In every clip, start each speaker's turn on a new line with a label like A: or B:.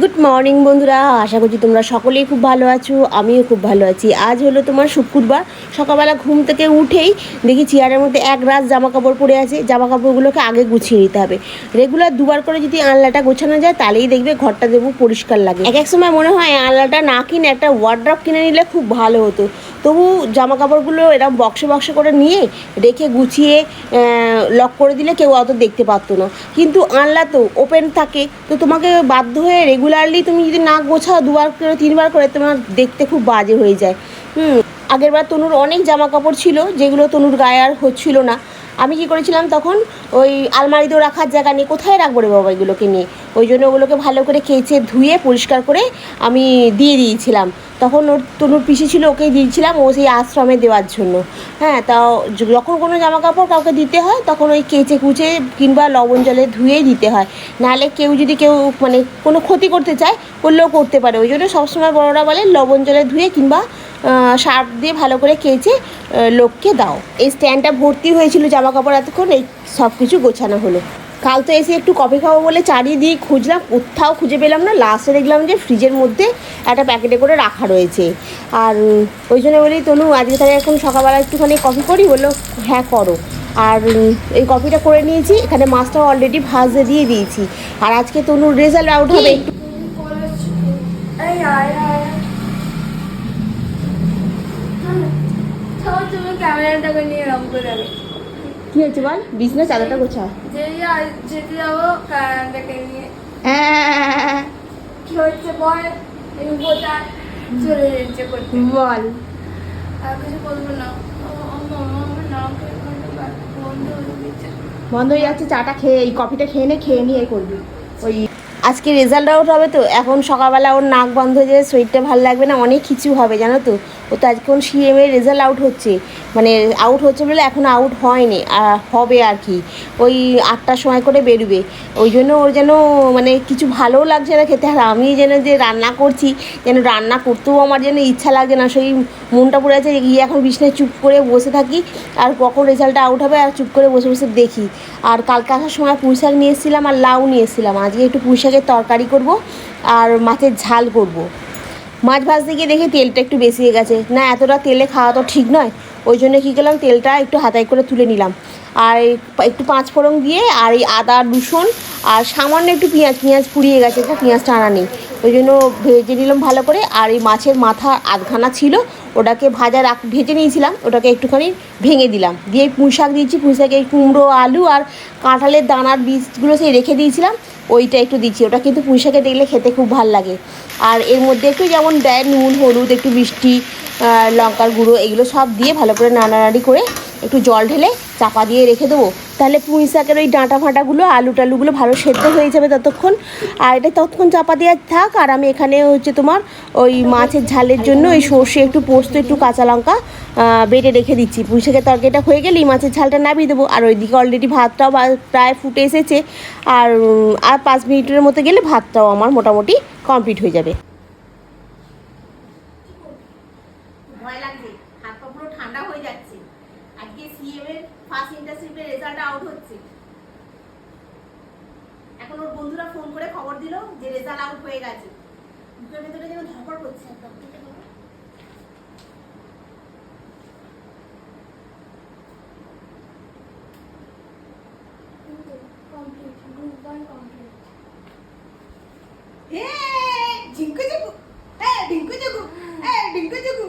A: Good morning বন্ধুরা। আশা করছি তোমরা সকলেই খুব ভালো আছো, আমিও খুব ভালো আছি। আজ হলো তোমার শুক্রবার। সকালবেলা ঘুম থেকে উঠেই দেখি চেয়ারের মধ্যে এক রাত জামা কাপড় পরে আছে। জামা কাপড়গুলোকে আগে গুছিয়ে নিতে হবে। রেগুলার দুবার করে যদি আনলাটা গোছানো যায়, তাহলেই দেখবে ঘরটা দেবো পরিষ্কার লাগে। এক এক সময় মনে হয় আনলাটা না কিনে একটা ওয়ার্ড্রপ কিনে নিলে খুব ভালো হতো। তবু জামা কাপড়গুলো এরকম বক্সে বক্সে করে নিয়ে রেখে গুছিয়ে লক করে দিলে কেউ অত দেখতে পারতো না। কিন্তু আনলা তো ওপেন থাকে, তো তোমাকে বাধ্য হয়ে রেগুলারলি তুমি যদি না গোছাও দুবার করে, তিনবার করে, তোমার দেখতে খুব বাজে হয়ে যায়। হুম, আগেরবার তনুর অনেক জামা কাপড় ছিল, যেগুলো তনুর গায়ে আর হচ্ছিল না। আমি কি করেছিলাম তখন ওই আলমারিতেও রাখার জায়গা নেই কোথায় রাখব রে বাবা এগুলোকে নিয়ে? ওই জন্য ওগুলোকে ভালো করে কেচে ধুয়ে পরিষ্কার করে আমি দিয়ে দিয়েছিলাম। তখন ওর তনুর পিসি ছিল, ওকেই দিয়েছিলাম, ও সেই আশ্রমে দেওয়ার জন্য। হ্যাঁ তাও যখন কোনো জামা কাপড় কাউকে দিতে হয়, তখন ওই কেচে কুচে কিংবা লবণ জলে ধুয়েই দিতে হয়। নাহলে কেউ যদি কেউ মানে কোনো ক্ষতি করতে চায়, করলেও করতে পারে। ওই জন্য সবসময় বড়রা বলে লবণ জলে ধুয়ে কিংবা সার্ফ দিয়ে ভালো করে কেচে লোককে দাও। এই স্ট্যান্ডটা ভর্তি হয়েছিল জামা কাপড় এতক্ষণ, এই সব কিছু গোছানো হলো। কাল তো এসে একটু কফি খাব বলে চারিদিকে খুঁজলাম, কোথাও খুঁজে পেলাম না। লাস্টে দেখলাম যে ফ্রিজের মধ্যে একটা প্যাকেটে করে রাখা রয়েছে। আর ওই জন্য বলি, তনু, আজকে তাহলে এখন সকালবেলা একটুখানি কফি করি, বলল হ্যাঁ করো। আর এই কফিটা করে নিয়েছি, এখানে মাছটা অলরেডি ভাজতে দিয়ে দিয়েছি। আর আজকে তনুর রেজাল্ট আউট হবে। একটু
B: এই আয় আয় সব তুমি নিয়ে রং করে যাবে
A: কি হয়েছে বল? বিজনেস চাঁদাটা গোছা
B: যে যা- যেতে যাব ক্যামেরাটাকে নিয়ে।
A: হ্যাঁ
B: কি হচ্ছে বল? চলে যাচ্ছে করতে।
A: বল।
B: আর কিছু বলব না। বন্ধ হয়ে
A: বন্ধ হয়ে যাচ্ছে চাটা খেয়ে এই কফিটা খেয়ে নে খেয়ে নিয়ে করবি। ওই আজকে রেজাল্ট আউট হবে তো। এখন সকালবেলা ওর নাক বন্ধ হয়ে যাবে শরীরটা ভালো লাগবে না অনেক কিছু হবে জানো তো? ও তো আজকে সিএমের রেজাল্ট আউট হচ্ছে। মানে আউট হচ্ছে বলে এখন আউট হয়নি হবে আর কি। ওই আটটার সময় করে বেরোবে। ওই জন্য ওর যেন মানে কিছু ভালোও লাগছে না খেতে। আর আমি যেন যে রান্না করছি, যেন রান্না করতেও আমার যেন ইচ্ছা লাগছে না। সেই মনটা পড়ে আছে, গিয়ে এখন বিছনায় চুপ করে বসে থাকি। আর কখন রেজাল্টটা আউট হবে আর চুপ করে বসে বসে দেখি। আর কালকে আসার সময় পুঁই শাক নিয়ে এসেছিলাম আর লাউ নিয়ে এসেছিলাম। আজকে একটু পুঁই শাকের তরকারি করব আর মাছের ঝাল করব। মাছ ভাজতে গিয়ে দেখি তেলটা একটু বেশি হয়ে গেছে। না, এতটা তেলে খাওয়া তো ঠিক নয়। ওই জন্য কী করলাম, তেলটা একটু হাতায় করে তুলে নিলাম। আর একটু পাঁচ ফোড়ন দিয়ে আর এই আদা, রসুন আর সামান্য একটু পেঁয়াজ পেঁয়াজ পুড়িয়ে গেছে এটা পেঁয়াজটা আনা নেই। ওই জন্য ভেজে নিলাম ভালো করে। আর এই মাছের মাথা আধখানা ছিল, ওটাকে ভাজা রাখ, ভেজে নিয়েছিলাম, ওটাকে একটুখানি ভেঙে দিলাম। দিয়ে পুঁই শাক দিয়েছি, পুঁই শাকে কুমড়ো, আলু আর কাঁঠালের দানার বীজগুলো সেই রেখে দিয়েছিলাম। ওইটা একটু দিচ্ছি। ওটা কিন্তু পুঁই শাকে দেখলে খেতে খুব ভালো লাগে। আর এর মধ্যে একটু যেমন দেয় নুন, হলুদ, একটু মিষ্টি লঙ্কার গুঁড়ো এগুলো সব দিয়ে ভালো করে নাড়ানাড়ি করে একটু জল ঢেলে চাপা দিয়ে রেখে দেবো। তাহলে পুঁই শাকের ওই ডাঁটা ফাঁটাগুলো, আলু টালুগুলো ভালো সেদ্ধ হয়ে যাবে ততক্ষণ। আর এটা ততক্ষণ চাপা দেওয়া থাক, আর আমি এখানে হচ্ছে তোমার ওই মাছের ঝালের জন্য ওই সর্ষে একটু পোস্ত, একটু কাঁচা লঙ্কা বেটে রেখে দিচ্ছি। পুঁই শাকের তরকারিটা হয়ে গেলেই মাছের ঝালটা নামিয়ে দেবো। আর ওইদিকে অলরেডি ভাতটাও প্রায় ফুটে এসেছে। আর আর পাঁচ মিনিটের মতো গেলে ভাতটাও আমার মোটামুটি কমপ্লিট হয়ে যাবে ভয় লাগছে হাত পা পুরো ঠান্ডা হয়ে যাচ্ছে আজকে সিএম এর ফার্স্ট ইন্টার্নশিপের রেজাল্ট আউট হচ্ছে। এখন ওর বন্ধুরা ফোন করে খবর দিল যে রেজাল্ট আউট হয়ে গেছে। বুকের ভেতরে যেন ধরপড় করছে একদম ঠিক আছে
B: কমপ্লিট গ্রুপ ওয়ান কমপ্লিট
A: হে ঝিঙ্কু ঝুকু হে ডিঙ্কু ঝুকু হে ডিঙ্কু ঝুকু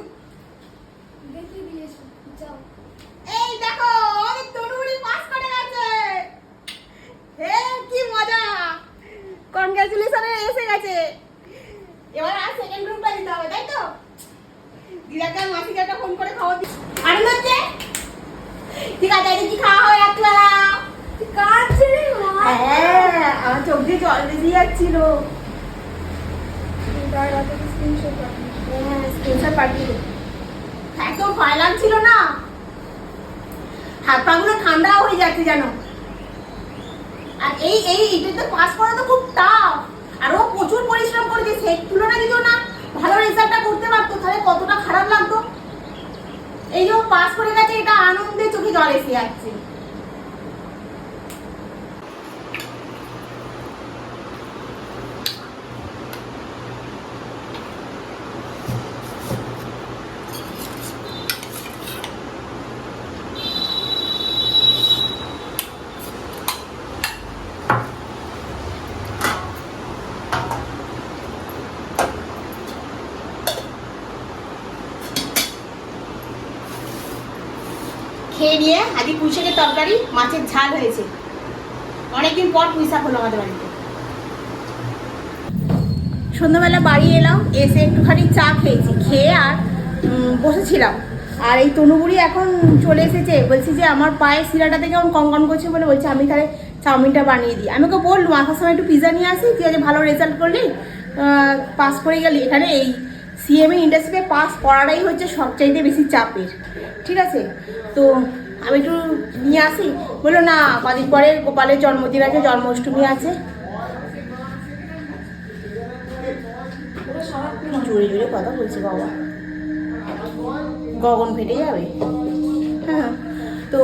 B: দেখে দিয়েছ যাও
A: এই দেখো আমাদের তরুণী পাস করে গেছে হে কি মজা কনগ্রাচুলেশনে এসে গেছে এবার আর সেকেন্ড গ্রুপটা দিতে হবে তাই তো দিদাকে আর মাসিকে একটা ফোন করে খবর দি আনন্দ হচ্ছে ঠিক আছে আজকে কি খাওয়া হয় রাত্রিবেলা
B: কাছে
A: হ্যাঁ আমার চোখ দিয়ে জল বেরিয়ে যাচ্ছিল। এত ভয় লাগছিল না হাত পাগুলো ঠান্ডা হয়ে যাচ্ছে জানো আর এই এই এটাতে পাস করা তো খুব টাফ আর ও প্রচুর পরিশ্রম করেছে সেই তুলনা দিত না। ভালো রেজাল্টটা করতে পারতো তাহলে কতটা খারাপ লাগতো? এই যে পাস করে গেছে আনন্দে চোখে জল এসে যাচ্ছে
C: খেয়ে নিয়ে আজকে পুঁই শাকের তরকারি, মাছের ঝাল হয়েছে। অনেকদিন পর পুঁই শাক হলো আমাদের বাড়িতে। সন্ধ্যাবেলা বাড়ি এলাম, এসে একটুখানি চা খেয়েছি। খেয়ে আর বসেছিলাম। আর এই তনুগুড়ি এখন চলে এসেছে। বলছি যে আমার পায়ের শিরাটাতে কেমন কনকন করছে বলে বলছে, আমি তাহলে চাউমিনটা বানিয়ে দিই। আমি ওকে বললাম, আসার সময় একটু পিজা নিয়ে আসি তুই আজ ভালো রেজাল্ট করলি পাস করে গেলি। এখানে এই সিএমএ ইন্ডাস্ট্রিতে পাস করাটাই হচ্ছে সবচাইতে বেশি চাপের। ঠিক আছে? তো আমি একটু নিয়ে আসি। বলল, না কদিন পরে গোপালের জন্মদিন আছে, জন্মাষ্টমী আছে। জোরে জোরে কথা বলছে বাবা। গগন ফেটে যাবে? হ্যাঁ। তো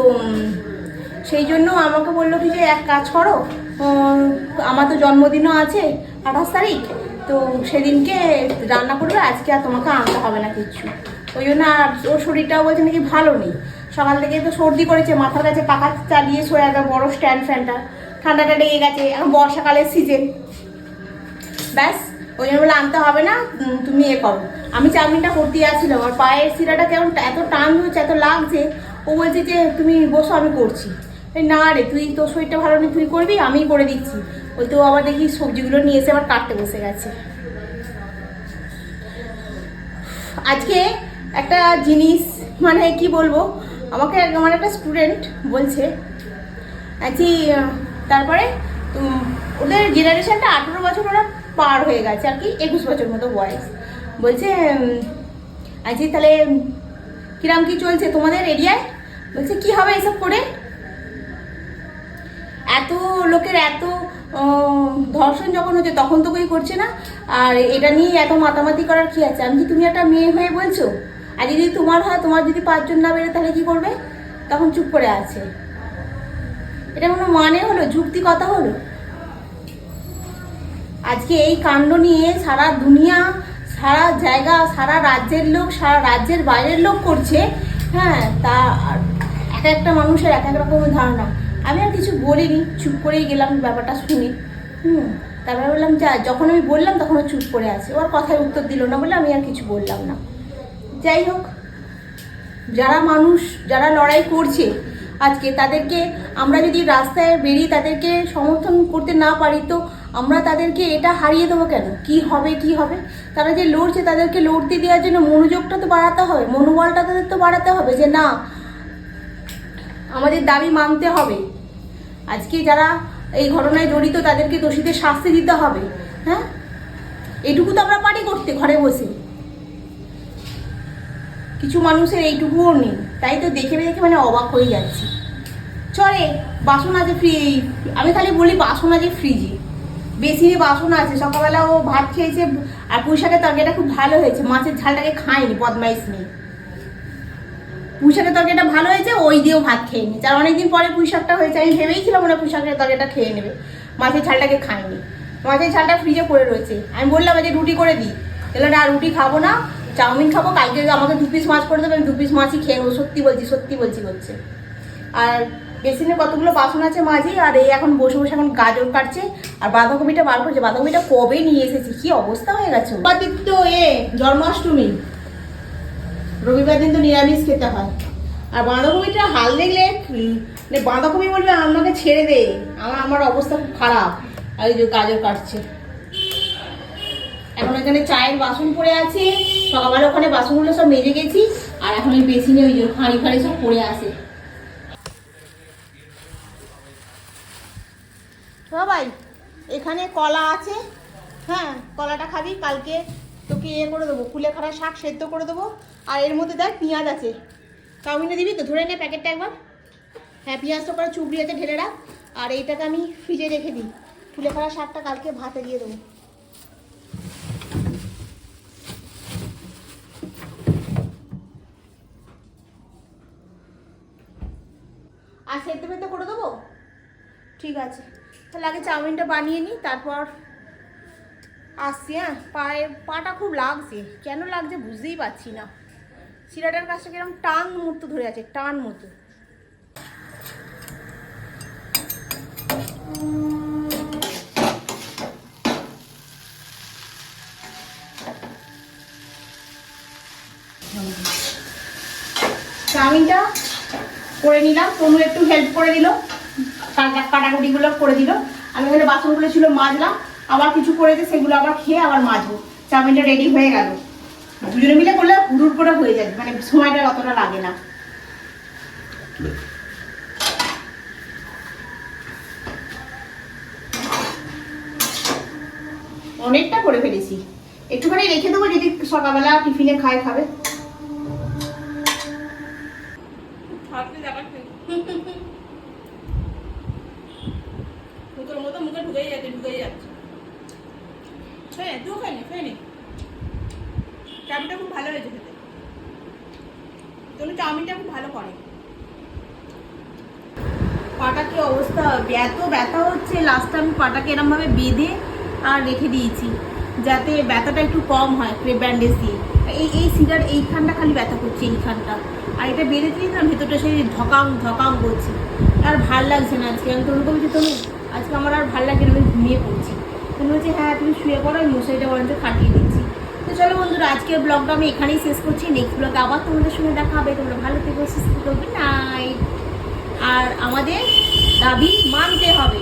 C: সেই জন্য আমাকে বলল কি যে, এক কাজ করো আমার তো জন্মদিনও আছে, আঠাশ তারিখ। তো সেদিনকে রান্না করবে, আজকে আর তোমাকে আনতে হবে না কিচ্ছু ওই জন্য আর ওর শরীরটাও বলছে নাকি ভালো নেই। সকাল থেকে তো সর্দি করেছে, মাথার কাছে পাখা চালিয়ে শোয়া একটা বড় স্ট্যান্ড ফ্যানটা ঠান্ডাটা লেগে গেছে, এখন বর্ষাকালের সিজন ব্যাস, ওই জন্য বলে আনতে হবে না তুমি এ করো। আমি চাউমিনটা করতে যাচ্ছিলাম আর পায়ের শিরাটা কেমন এত টান হচ্ছে এত লাগছে। ও বলছে যে, তুমি বসো, আমি করছি। না রে, তুই তোর শরীরটা ভালো নেই, তুই করবি, আমিই করে দিচ্ছি। ওই তো আবার দেখি সবজিগুলো নিয়ে এসে আবার কাটতে বসে গেছে। আজকে একটা জিনিস মানে কি বলব, আমাকে আমার একটা স্টুডেন্ট বলছে, আছি, তারপরে ওদের জেনারেশনটা আঠেরো বছর ওরা পার হয়ে গেছে, আর কি একুশ বছর মতো বয়স। বলছে আছি, তাহলে, কিরাম কি চলছে তোমাদের এরিয়ায় বলছে, কি হবে এসব করে? এত লোকের এত ধর্ষণ যখন হচ্ছে তখন তো কেউ করছে না। আর এটা নিয়ে এত মাতামাতি করার কি আছে? আমি কি তুমি একটা মেয়ে হয়ে বলছো? আর যদি তোমার হয়, তোমার যদি পাঁচজন না বেরো তাহলে কি করবে? তখন চুপ করে আছে। এটা কোনো মানে হলো? যুক্তি কথা হলো? আজকে এই কাণ্ড নিয়ে সারা দুনিয়া, সারা জায়গা, সারা রাজ্যের লোক, সারা রাজ্যের বাইরের লোক করছে। হ্যাঁ তা এক একটা মানুষের এক এক রকমের ধারণা। আমি আর কিছু বলিনি, চুপ করেই গেলাম, ব্যাপারটা শুনে। হুম, তারপরে বললাম, যা, যখন আমি বললাম, তখন ও চুপ করে আছে। ওর কথায় উত্তর দিল না বলে আমি আর কিছু বললাম না। যাই হোক, যারা মানুষ, যারা লড়াই করছে আজকে, তাদেরকে আমরা যদি রাস্তায় বেরিয়ে তাদেরকে সমর্থন করতে না পারি, তো আমরা তাদেরকে এটা হারিয়ে দেবো কেন? কি হবে কি হবে? তারা যে লড়ছে, তাদেরকে লড়তে দেওয়ার জন্য মনোযোগটা তো বাড়াতে হবে, মনোবলটা তাদের তো বাড়াতে হবে যে না, আমাদের দাবি মানতে হবে। আজকে যারা এই ঘটনায় জড়িত, তাদেরকে দোষীদের শাস্তি দিতে হবে হ্যাঁ? এটুকু তো আমরা পারি করতে, ঘরে বসে। কিছু মানুষের এইটুকুও নেই, তাই তো দেখে দেখে মানে অবাক হয়ে যাচ্ছি। চলে, বাসন আছে ফ্রি আমি খালি বলি বাসন আছে ফ্রিজে বেশি বাসন আছে, সকালবেলা ও ভাত খেয়েছে, আর পুঁই শাকের তরকারিটা খুব ভালো হয়েছে, মাছের ঝালটাকে খায়নি, বদমাইশ নেই পুঁই শাকের তরকারিটা ভালো হয়েছে, ওই দিয়েও ভাত খেয়ে নিয়েছে। আর অনেকদিন পরে পুঁই শাকটা হয়েছে, আমি ভেবেইছিলাম ওরা পুঁই শাকের তরকারিটা খেয়ে নেবে। মাছের ঝালটাকে খায়নি। মাছের ঝালটা ফ্রিজে পড়ে রয়েছে। আমি বললাম যে রুটি করে দিই। তাহলে না, রুটি খাব না, চাউমিন খাব, কালকে আমাকে দু পিস মাছ করে দেবে, আমি দু পিস মাছই খেয়ে নেব। সত্যি বলছি সত্যি বলছি, হচ্ছে। আর বেসিনে কতগুলো বাসন আছে মাঝে, আর এই এখন বসে বসে এখন গাজর কাটছে, আর বাঁধাকপিটা বার করছে। বাঁধাকপিটা কবে নিয়ে এসেছি? কি অবস্থা হয়ে গেছে? তো এ, জন্মাষ্টমী। রবিবার দিন তো নিরামিষ খেতে হয়। আর বাঁধাকপিটা হাল দেখলে মানে বাঁধাকপি বলবে আমাকে ছেড়ে দে, আমার আমার অবস্থা খুব খারাপ। আর এই যে গাজর কাটছে। এখন এখানে চায়ের বাসন পড়ে আছে, সকালবেলা ওখানে বাসনগুলো সব মেজে গেছি, আর এখন ওই বেসিনে ওই যে হাঁড়ি ফাঁড়ি সব পড়ে আছে। সবাই এখানে কলা আছে। হ্যাঁ কলাটা খাবি, কালকে তোকে ইয়ে করে দেবো, কুলেখাড়া শাক সেদ্ধ করে দেবো, আর এর মধ্যে দেখ পেঁয়াজ আছে। চাউমিনে দিবি তো? ধরে নে প্যাকেটটা একবার। হ্যাঁ পেঁয়াজটা করে চুবড়ি আছে, ঢেলে রাখ। আর এইটাকে আমি ফ্রিজে রেখে দিই। কুলেখাড়া শাকটা কালকে ভাতে দিয়ে দেবো। আর সেদ্ধ ফেদ্ধ করে দেবো? ঠিক আছে। তাহলে আগে চাউমিনটা বানিয়ে নিই তারপর আসছি হ্যাঁ? পায়ে, পাটা খুব লাগছে। কেন লাগছে বুঝতেই পারছি না। শিরাটার কাছটা কীরকম টান মতো ধরে আছে, টান মতো চাউমিনটা
B: করে নিলাম তনু একটু হেল্প করে দিল কাটা কাটাকুটিগুলো করে দিল। আমি এখানে বাসনগুলো ছিল মাজলাম আবার কিছু করেছে সেগুলো আবার খেয়ে আবার মাজবো চাউমিনটা রেডি হয়ে গেল। দুজনে মিলে করলে হুড়ুর করে হয়ে যাবে মানে সময়টা অতটা লাগে না। অনেকটা করে ফেলেছি। একটুখানি রেখে দেবো, যদি সকালবেলা টিফিনে খায়, খাবে
D: তোর মতো মুখে ঢুকেই যাচ্ছে ঢুকেই যাচ্ছে হ্যাঁ তুই নি চাউমিনটা খুব ভালো হয়েছে খেতে। তোর চাউমিনটা খুব ভালো করে।
B: পাটা কি অবস্থা? এত ব্যথা হচ্ছে লাস্টে আমি পাটাকে এরমভাবে বেঁধে আর রেখে দিয়েছি, যাতে ব্যথাটা একটু কম হয়, ক্রেপ ব্যান্ডেজ দিয়ে। এই এই সিগার এইখানটা খালি ব্যথা করছে, এইখানটা। আর এটা বেঁধে দিয়েছিলাম ভেতরটা সেই ধকাম ধকাম করছে। আর ভালো লাগছে না আজকে। আমি তনুকে বলছি তনু, আজকে আমার আর ভালো লাগছে না ঘুমিয়ে পড়ছি। তনু বলছি হ্যাঁ তুমি শুয়ে পড়ো, আমি মশারিটা বরঞ্চ খাটিয়ে দিচ্ছি। তো চলো বন্ধুরা, আজকের ব্লগটা আমি এখানেই শেষ করছি। নেক্সট ব্লগে আবার তোমাদের সঙ্গে দেখা হবে। তোমরা ভালো থেকো, সুস্থ গুড নাইট আর আমাদের দাবি মানতে হবে।